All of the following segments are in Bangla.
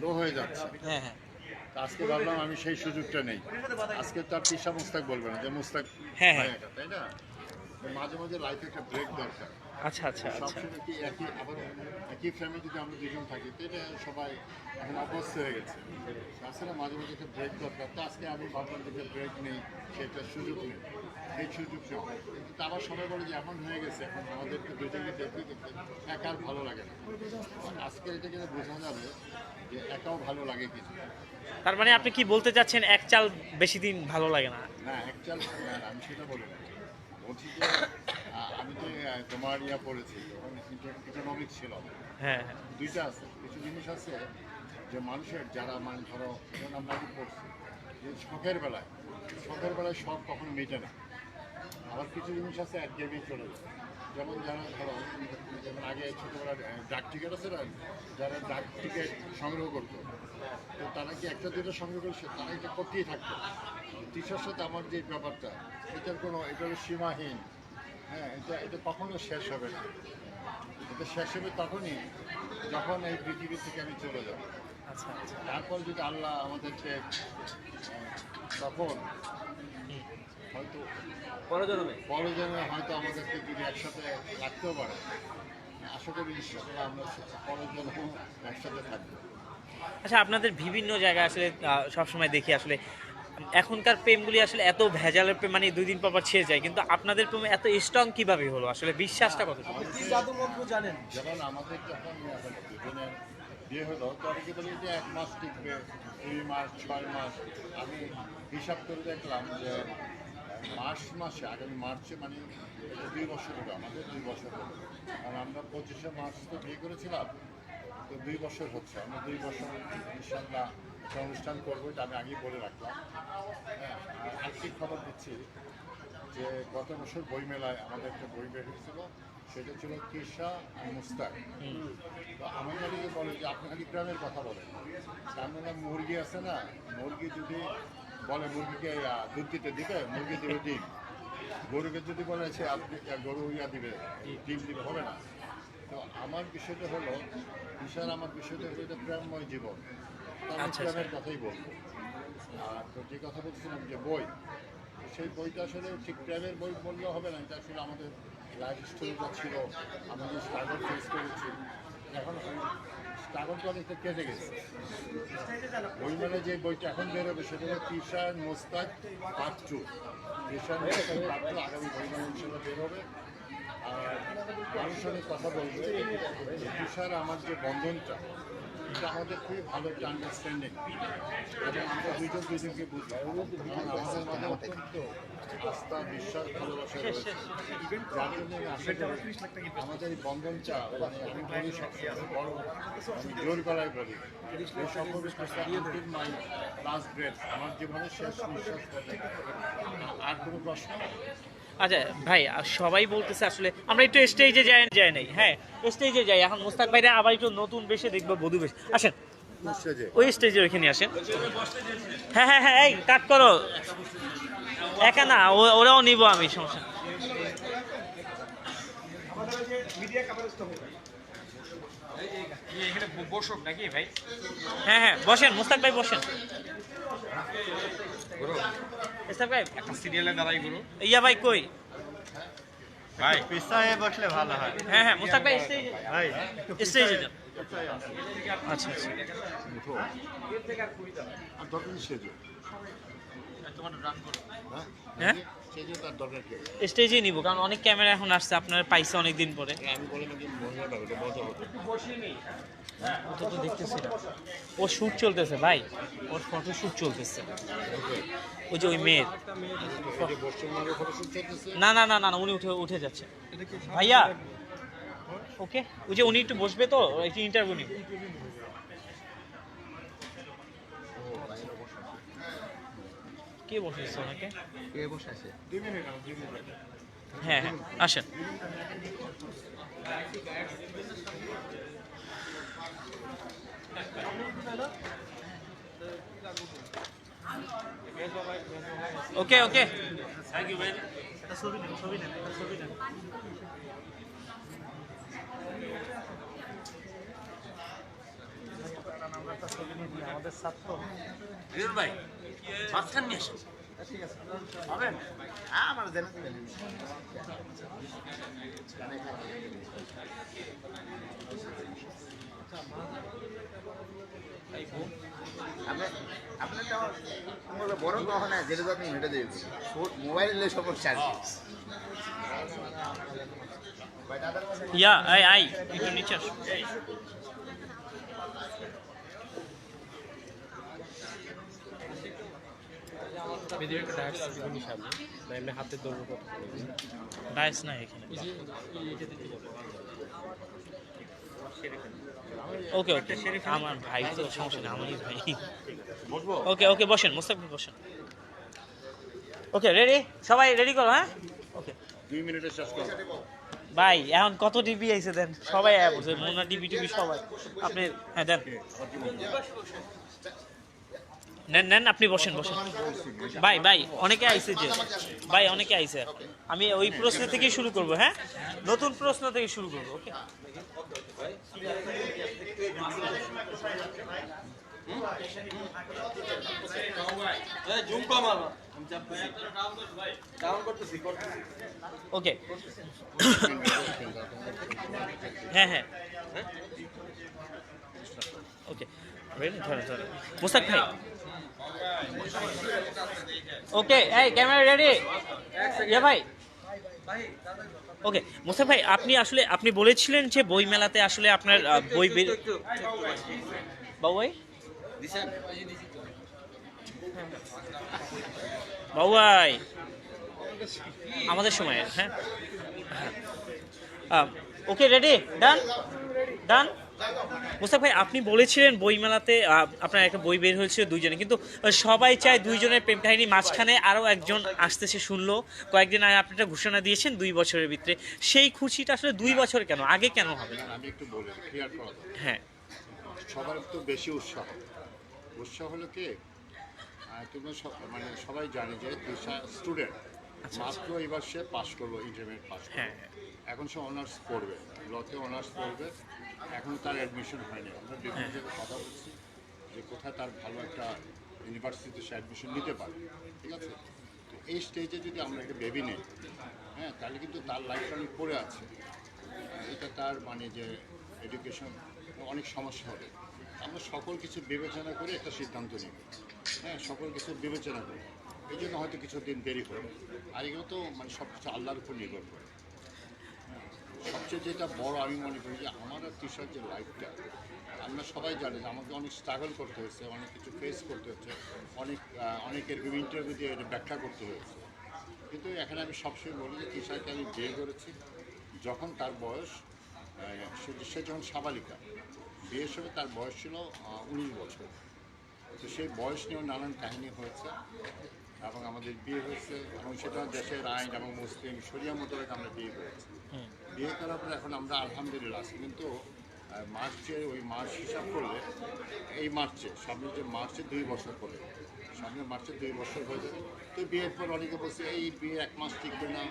লো হয়ে যাচ্ছে। হ্যাঁ হ্যাঁ আজকে ভাবলাম আমি সেই সুযোগটা নেই। আজকে তো আর তিশা মুস্তাক বলবে না যে মুস্তাক হ্যাঁ, হ্যাঁ। তাই না? মাঝে মাঝে লাইফে একটা ব্রেক দরকার। আচ্ছা আচ্ছা আচ্ছা। সবসময় কি একই আবার একই ফ্রেমে যদি আমরা দুজন থাকি তো এটা সবাই এখন অভ্যস্ত হয়ে গেছে। আসলে মাঝে মাঝে একটা ব্রেক দরকার। তো আজকে আমি ভাবলাম যে ব্রেক নেই সেটা সুযোগ নেই। এই সুযোগ নেই। কিন্তু আবার সবাই বলে যে এমন হয়ে গেছে এখন আমাদেরকে দুজনকে দেখতে দেখতে একা আর ভালো লাগে না। আজকে এটা কিন্তু বোঝা যাবে যে একাও ভালো লাগে কিছু তার মানে আপনি কি বলতে চাচ্ছেন এক চাল বেশি দিন ভালো লাগে না? না অ্যাকচুয়াল আমি সেটা বলি না। বলছি যে আমি তো তোমার ইয়া পড়েছি তখন ইকোনমিক্স ছিল। হ্যাঁ হ্যাঁ। দুইটা আছে কিছু জিনিস আছে যে মানুষের যারা মানে ধরো আমরা কি পড়ছি যে শখের বেলায় শখের বেলায় শখ কখনো মেটে না। আবার কিছু জিনিস আছে এক গেমেই চলে যায়। যেমন যারা ধরো যেমন আগে ছোটোবেলার ডাক টিকিট আছে না যারা ডাক টিকিট সংগ্রহ করতো তো তারা কি একটা দুটো সংগ্রহ করছে তারা এটা করতেই থাকতো। টিচার সাথে আমার যে ব্যাপারটা এটার কোনো এটার সীমাহীন হ্যাঁ এটা এটা কখনো শেষ হবে না। এটা শেষ হবে তখনই যখন এই পৃথিবী থেকে আমি চলে যাব। আচ্ছা আচ্ছা। তারপর যদি আল্লাহ আমাদেরকে তখন হয়তো পরজন্মে। পরজনে হয়তো আমাদেরকে যদি একসাথে রাখতেও পারে। আশা করি ইনশাআল্লাহ আমরা পরজনেও একসাথে থাকব। আচ্ছা আপনাদের বিভিন্ন জায়গায় আসলে সবসময় দেখি আসলে এখনকার প্রেমগুলি আসলে এত ভেজালের প্রেম মানে দুই দিন পর পর ছেড়ে যায় কিন্তু আপনাদের প্রেম এত স্ট্রং কীভাবে হলো? আসলে বিশ্বাসটা কত কি জাদু মন্ত্র জানেন? যেমন আমাদের যখন ইয়ে দুজনের বিয়ে হলো অনেকে বলি যে এক মাস টিকবে দুই মাস ছয় মাস? আমি হিসাব করে দেখলাম যে মার্চ মাসে আগামী মার্চে মানে দুই বছর হলো আমাদের দুই বছর হলো আর আমরা পঁচিশে মার্চ তো বিয়ে করেছিলাম তো দুই বছর হচ্ছে। আমরা দুই বছর ইনশাল্লাহ একটা অনুষ্ঠান করব এটা আমি আগেই বলে রাখলাম। হ্যাঁ আরেকটি খবর দিচ্ছি যে গত বছর বইমেলায় আমাদের একটা বই বের হয়েছিল, সেটা ছিল কিসা আর মুস্তাক। তো আমার কাছে বলে যে আপনি খালি গ্রামের কথা বলেন না মুরগি আছে না, মুরগি যদি বলে মুরগিকে দুধ দিতে দিবে, মুরগি দিবে ডিম। গরুকে যদি বলে সে আপনি গরু ইয়া দিবে, ডিম দিবে, হবে না। তো আমার বিষয়টা হলো বিশাল আমার বিষয়টা হলো এটা প্রেমময় জীবন। আমি আচ্ছা, প্রেমের কথাই বলব। আর তো যে কথা বলছিলাম যে বই সেই বইটা আসলে ঠিক প্রেমের বই বললেও হবে না এটা আসলে আমাদের লাইফ স্টোরিটা ছিল আমরা যে স্ট্রাগল ফেস করেছি এখন স্ট্রাগলটা অনেকটা কেটে গেছে। বই মানে যে বইটা এখন বেরোবে সেটা হলো Tishan Mostak part two. Tishan Mostak part two আগামী বই মানে হিসেবে বেরোবে। আর মানুষ অনেক কথা বলবে। যে তুষার আমার যে বন্ধনটা, এটা আমাদের খুবই ভালো একটা আন্ডারস্ট্যান্ডিং এবং আমরা দুজন দুজনকে বুঝি। অত্যন্ত আস্থা, বিশ্বাস, ভালোবাসা রয়েছে। যার জন্য আমি আশা করি আমাদের এই বন্ধনটা মানে আমি বলি আমি জোর গলায় বলি এই আনটিল মাই লাস্ট ব্রেথ আমার জীবনের শেষ নিঃশ্বাস। আর কোনো প্রশ্ন? আচ্ছা ভাই সবাই বলতেছে আসলে, আমরা একটু স্টেজে যাই যাই নাই হ্যাঁ? স্টেজে যাই, এখন মুস্তাক ভাইরা আবার একটু নতুন বেশে দেখব, বধু বেশ। আসেন। ওই স্টেজে ওইখানে আসেন। হ্যাঁ হ্যাঁ হ্যাঁ এই কাট করো। একা না ওরাও নিব আমি, সমস্যা হ্যাঁ হ্যাঁ বসেন, মুস্তাক ভাই বসেন। গুরু ভাই? একটা সিরিয়ালে দাঁড়াই গুরু। ইয়া ভাই কই? ভাই। পিছায় বসলে ভালো হয়। হ্যাঁ হ্যাঁ মুস্তাক ভাই স্টেজে ভাই স্টেজে যান। আচ্ছা আচ্ছা। আর দরকার সেজে হ্যাঁ? সেজে তার দরকার কি স্টেজে নিব কারণ অনেক ক্যামেরা এখন আসছে আপনারা পাইছে অনেক দিন পরে। আমি বলে ওটা তো দেখতেছি ওর শ্যুট চলতেছে ভাই। ওর ফটো শ্যুট চলতেছে। ওই যে ওই মেয়ের। না না না না না, উনি উঠে উঠে যাচ্ছে। ভাইয়া ওকে ওই যে উনি একটু বসবে তো একটু ইন্টারভিউ নিবে। কে বসেছে ওনাকে? হ্যাঁ হ্যাঁ আসেন। ওকে ওকে একটা ছবি নেন ছবি নেন ছবি নেন ছবি দিই আমাদের ছাত্র ভাই মাঝখান নিয়ে আসুন ঠিক আছে হবেন আমার দেন বড় যেটা আপনি হেঁটে দেবেন মোবাইলের সমস্যা আর কি ইয়া আই আই একটু নিচে আসো ডায়াস না এখানে ওকে ওকে আমার ভাই তো সমস্যা নেই আমারই ভাই। ওকে ওকে বসেন মোস্তাকিম বসেন। ওকে রেডি সবাই রেডি করো হ্যাঁ? ওকে দুই মিনিটে শেষ করো। ভাই এখন কত ডিবি আইছে দেন? সবাই আয়া বলছে মোনা ডিবি টিবি সবাই। আপনি হ্যাঁ দেন। নেন নেন, আপনি বসেন বসেন। ভাই ভাই, অনেকে আইছে যে, ভাই, অনেকে আইছে। আমি ওই প্রশ্ন থেকেই শুরু করব হ্যাঁ? নতুন প্রশ্ন থেকে শুরু করব, ওকে? ওকে। হ্যাঁ হ্যাঁ। ওকে। ধরে ধরে মুস্তাক ভাই ওকে এই ক্যামেরা রেডি ইয়া ভাই ওকে মুস্তাক ভাই আপনি আসলে আপনি বলেছিলেন যে বই মেলাতে আসলে আপনার বই বাবু ভাই বাবু ভাই আমাদের সময়ের হ্যাঁ? ওকে রেডি ডান ডান মুস্তাক ভাই আপনি বলেছিলেন বইমেলাতে আপনার একটা বই বের হয়েছিল দুইজনে কিন্তু সবাই চায় দুইজনের প্রেম কাহিনী মাঝখানে আরও একজন আসতেছে শুনলো। কয়েকদিন আগে আপনি একটা ঘোষণা দিয়েছেন দুই বছরের ভিতরে। সেই খুশিটা আসলে দুই বছর কেন? আগে কেন হবে? আমি একটু বলি। হ্যাঁ। সবার তো বেশি উৎসাহ। উৎসাহ হলো কি? তোমরা মানে সবাই জানে যে স্টুডেন্ট মাত্র এবার সে পাস করল ইন্টারমিডিয়েট পাস হ্যাঁ। এখন সে অনার্স পড়বে। লতে অনার্স পড়বে। এখন তার অ্যাডমিশন হয়নি। আমরা বিভিন্ন জায়গায় কথা বলছি যে কোথায় তার ভালো একটা ইউনিভার্সিটিতে সে অ্যাডমিশন নিতে পারে ঠিক আছে? তো এই স্টেজে যদি আমরা একটা বেবি নেই হ্যাঁ তাহলে কিন্তু তার লাইফটা অনেক পড়ে আছে। এটা তার মানে যে এডুকেশন অনেক সমস্যা হবে। আমরা সকল কিছু বিবেচনা করে একটা সিদ্ধান্ত নিই। হ্যাঁ সকল কিছু বিবেচনা করি। এই জন্য হয়তো কিছুদিন দেরি হবে। আর এগুলো তো মানে সব কিছু আল্লাহর উপর নির্ভর করে। সবচেয়ে যেটা বড় আমি মনে করি যে আমার আর তৃষার যে লাইফটা আমরা সবাই জানি যে আমাকে অনেক স্ট্রাগল করতে হয়েছে, অনেক কিছু ফেস করতে হচ্ছে অনেক অনেকের ইন্টারভিউ দিয়ে ব্যাখ্যা করতে হয়েছে। কিন্তু এখানে আমি সবসময় বলি যে তৃষাকে আমি বিয়ে করেছি যখন তার বয়স সে- যখন সাবালিকা, বিয়ের সময় তার বয়স ছিল উনিশ বছর। তো সেই বয়স নিয়েও নানান কাহিনী হয়েছে এবং আমাদের বিয়ে হয়েছে এবং সেটা দেশের আইন এবং মুসলিম শরিয়া মোতাবেক আমরা বিয়ে করেছি। বিয়ে করার পরে এখন আমরা আলহামদুলিল্লাহ আছি। কিন্তু মার্চে ওই মার্চ হিসাব করলে, এই মার্চে সামনে যে মার্চে দুই বছর পরে সামনে মার্চে দুই বছর হয়ে যাবে। তো বিয়ের পর অনেকে বলছে, এই বিয়ে এক মাস টিকবে না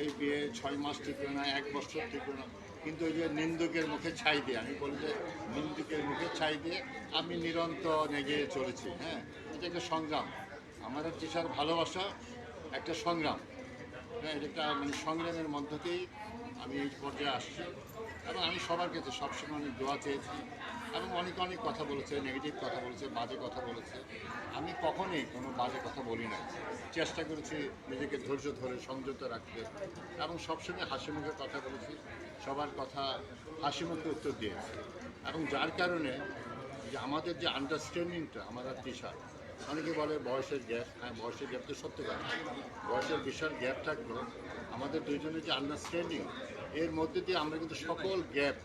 এই বিয়ে ছয় মাস টিকবে না এক বছর টিকবে না কিন্তু ওই যে নিন্দুকের মুখে ছাই দিয়ে, আমি বলি যে, নিন্দুকের মুখে ছাই দিয়ে আমি নিরন্তর এগিয়ে চলেছি হ্যাঁ? এটা একটা সংগ্রাম। আমাদের টিচার ভালোবাসা, একটা সংগ্রাম। হ্যাঁ এটা একটা মানে সংগ্রামের মধ্য দিয়েই আমি এই পর্যায়ে আসছি। এবং আমি সবার কাছে সবসময় অনেক দোয়া চেয়েছি এবং অনেক অনেক কথা বলেছে নেগেটিভ কথা বলেছে, বাজে কথা বলেছে। আমি কখনোই কোনো বাজে কথা বলি না চেষ্টা করেছি নিজেকে ধৈর্য ধরে, সংযত রাখতে এবং সবসময় হাসি মুখে কথা বলেছি, সবার কথা হাসি মুখে উত্তর দিয়েছি। এবং যার কারণে যে আমাদের যে আন্ডারস্ট্যান্ডিংটা আর তৃষা অনেকে বলে বয়সের গ্যাপ হ্যাঁ বয়সের গ্যাপ তো সত্যি কথা। বয়সের বিশাল গ্যাপ থাকলেও আমাদের দুইজনের যে আন্ডারস্ট্যান্ডিং এর মধ্যে দিয়ে আমরা কিন্তু সকল গ্যাপ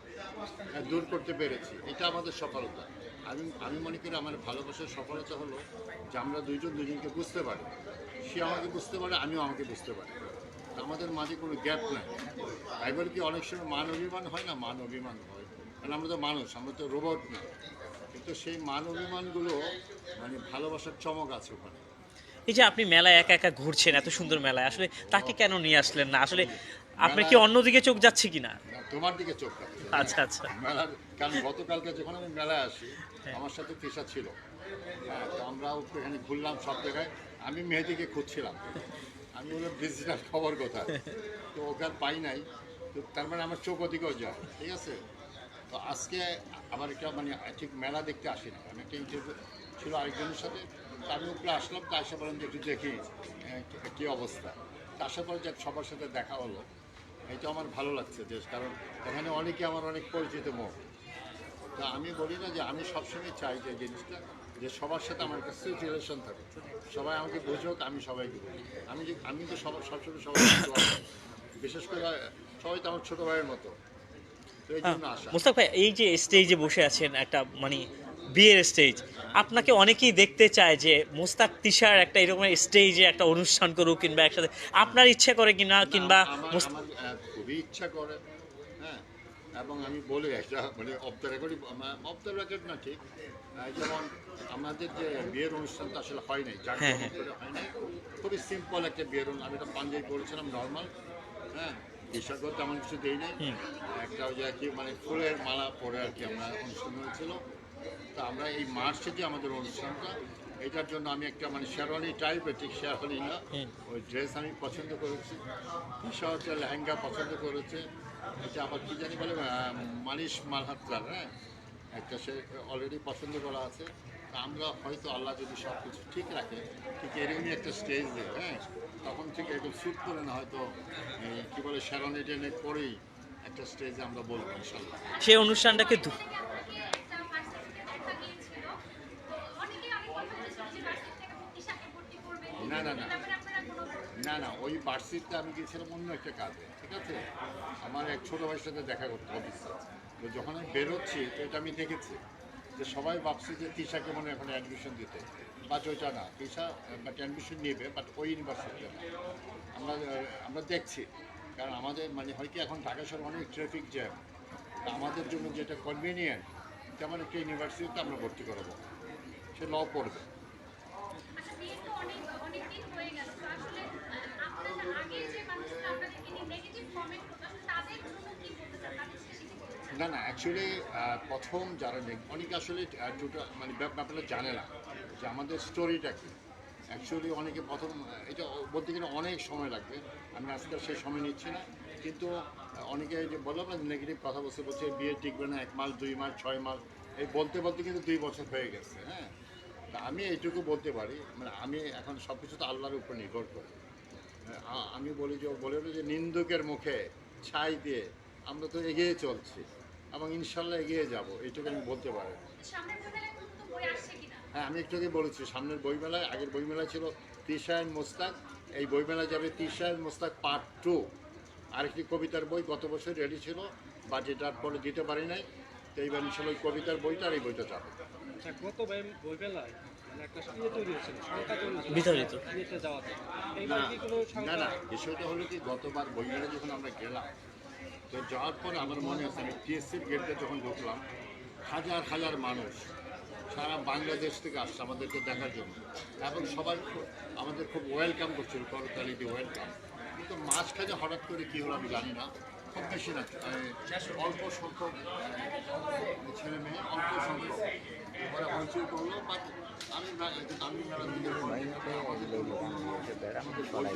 দূর করতে পেরেছি। এটা আমাদের সফলতা। আমি আমি মনে করি আমার ভালোবাসার সফলতা হলো যে আমরা দুইজন দুজনকে বুঝতে পারি। সে আমাকে বুঝতে পারে, আমিও আমাকে বুঝতে পারি। আমাদের মাঝে কোনো গ্যাপ নাই। তাই কি অনেক সময় মান অভিমান হয় না, মান অভিমান হয়। কারণ আমরা তো মানুষ, আমরা তো রোবট না। কিন্তু সেই মান অভিমানগুলো মানে ভালোবাসার চমক আছে ওখানে। এই যে আপনি মেলায় একা একা ঘুরছেন এত সুন্দর মেলায় আসলে তাকে কেন নিয়ে আসলেন না? আসলে আপনার কি অন্যদিকে চোখ যাচ্ছে কি না, তোমার দিকে চোখ আচ্ছা আচ্ছা। মেলার কারণ গতকালকে যখন আমি মেলায় আসি আমার সাথে পেশা ছিল। হ্যাঁ তো আমরাও এখানে ঘুরলাম সব জায়গায়। আমি মেহেদিকে খুঁজছিলাম। আমি বললাম ডিজিটাল খবর কোথায়? তো ওকে পাই নাই। তো তার মানে আমার চোখ ওদিকেও যায় ঠিক আছে? তো আজকে আবার একটা মানে ঠিক মেলা দেখতে আসি না আমি একটা ইন্টারভিউ ছিল আরেকজনের সাথে। আমি উপরে আসলাম তো আসা বলেন যে একটু দেখি আহ, কী অবস্থা। তো আসার পরে যাক সবার সাথে দেখা হলো। এটা আমার ভালো লাগছে যে কারণ এখানে অনেকে আমার অনেক পরিচিত মুখ। তা আমি বলি না যে আমি সবসময় চাই যে জিনিসটা যে সবার সাথে আমার কাছে রিলেশন থাকে। সবাই আমাকে বুঝুক আমি সবাইকে বুঝি আমি যে আমি তো সব সবসময় সবাই বিশেষ করে সবাই তো আমার ছোটো ভাইয়ের মতো। মুস্তাক ভাই এই যে স্টেজে বসে আছেন একটা মানে বিয়ের স্টেজ আপনাকে অনেকেই দেখতে চায় যে মুস্তাক তিশার একটা এরকম স্টেজে একটা অনুষ্ঠান করুক কিংবা একসাথে। আপনার ইচ্ছা করে কিনা কিংবা খুবই ইচ্ছা করে হ্যাঁ। এবং আমি বলি একটা মানে off the record off the record না ঠিক। যেমন আমাদের যে বিয়ের অনুষ্ঠানটা আসলে হয় নাই যার হ্যাঁ, হ্যাঁ। হয় নাই। খুবই সিম্পল একটা বিয়ের আমি একটা পাঞ্জাবি করেছিলাম নর্মাল হ্যাঁ। বিষয় তেমন কিছু দিই নাই। একটা ওই যে আর কি মানে ফুলের মালা পরে আর কি আমরা অনুষ্ঠান হয়েছিল। তো আমরা এই মার্চে যে আমাদের অনুষ্ঠানটা এটার জন্য আমি একটা মানে শেরওয়ানি টাইপের ঠিক শেরওয়ানি না ওই ড্রেস আমি পছন্দ করেছি। ঈশা হচ্ছে লেহেঙ্গা পছন্দ করেছে। এটা আবার কি জানি বলে আহ, মানিশ মালহাত্রার হ্যাঁ? একটা সে অলরেডি পছন্দ করা আছে। তা আমরা হয়তো আল্লাহ যদি সব কিছু ঠিক রাখে ঠিক এরকমই একটা স্টেজ দেবে হ্যাঁ? তখন ঠিক একটু শ্যুট করে না হয়তো কী বলে শেরওয়ানি টেনে পরেই একটা স্টেজে আমরা বলব ইনশাল্লাহ। সেই অনুষ্ঠানটাকে দু- না, না, না। না না ওই বার্ষিকটা আমি গিয়েছিলাম অন্য একটা কাজে ঠিক আছে? আমার এক ছোটো ভাইয়ের সাথে দেখা করতে অফিসে তো যখন আমি বেরোচ্ছি তো এটা আমি দেখেছি যে সবাই ভাবছে যে তিশাকে মনে হয় এখন অ্যাডমিশন দিতে। বাট ওইটা না। তিশা বাট অ্যাডমিশন নেবে বাট ওই ইউনিভার্সিটিতে আমরা আমরা দেখছি। কারণ আমাদের মানে হয় কি এখন ঢাকা শহরে অনেক ট্রাফিক জ্যাম আমাদের জন্য যেটা কনভিনিয়েন্ট তেমন একটা ইউনিভার্সিটিতে আমরা ভর্তি করাবো। সে ল পড়বে। না না অ্যাকচুয়ালি প্রথম যারা অনেকে আসলে মানে ব্যাপ- ব্যাপারটা জানে না। যে আমাদের স্টোরিটা কি? অ্যাকচুয়ালি অনেকে প্রথম, এটা বলতে গেলে অনেক সময় লাগবে। আমি আজকাল সেই সময় নিচ্ছি না। কিন্তু অনেকে যে বললাম না নেগেটিভ কথা বলছে বলছে বিয়ে টিকবে না, এক মাস, দুই মাস, ছয় মাস। এই বলতে বলতে কিন্তু দুই বছর হয়ে গেছে হ্যাঁ? তা আমি এইটুকু বলতে পারি। মানে আমি এখন সব কিছু তো আল্লাহর উপর নির্ভর করি। আমি বলি যে, বলে যে নিন্দুকের মুখে ছাই দিয়ে আমরা তো এগিয়ে চলছি এবং ইনশাল্লাহ এগিয়ে যাব। এইটুকু আমি বলতে পারি। হ্যাঁ আমি একটু আগে বলেছি সামনের বইমেলায় আগের বইমেলা ছিল তিশায়ন মোস্তাক এই বইমেলা যাবে তিশায়ন মোস্তাক পার্ট টু। আরেকটি কবিতার বই গত বছর রেডি ছিল বাট এটার পরে দিতে পারি নাই। তো এইবার ইনশাল্লাহ ওই কবিতার বইটা আর এই বইটা যাবে। আচ্ছা গত বইমেলায় মানে যাওয়াতে। না এইবার কি কোনো না বিষয়টা হলো কি গতবার বইমেলা যখন আমরা গেলাম তো যাওয়ার পরে আমার মনে আছে আমি টিএসসির গেটে যখন ঢুকলাম হাজার হাজার মানুষ সারা বাংলাদেশ থেকে আসছে আমাদেরকে দেখার জন্য। এবং সবাই আমাদের খুব ওয়েলকাম করছিল, করতালি দিয়ে ওয়েলকাম কিন্তু মাঝখানে হঠাৎ করে কী হলো আমি জানি না। খুব বেশি না অল্প সংখ্যক ছেলে মেয়ে, অল্প সংখ্যক। ওরা হইচই করল বাট আমি না- আমি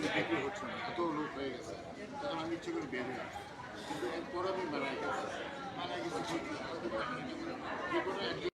বিক্রি হচ্ছে না, এত লোক হয়ে গেছে তখন আমি ইচ্ছে করে আসি কিন্তু এরপর আমি মেলায় গেছি মেলায় গেছি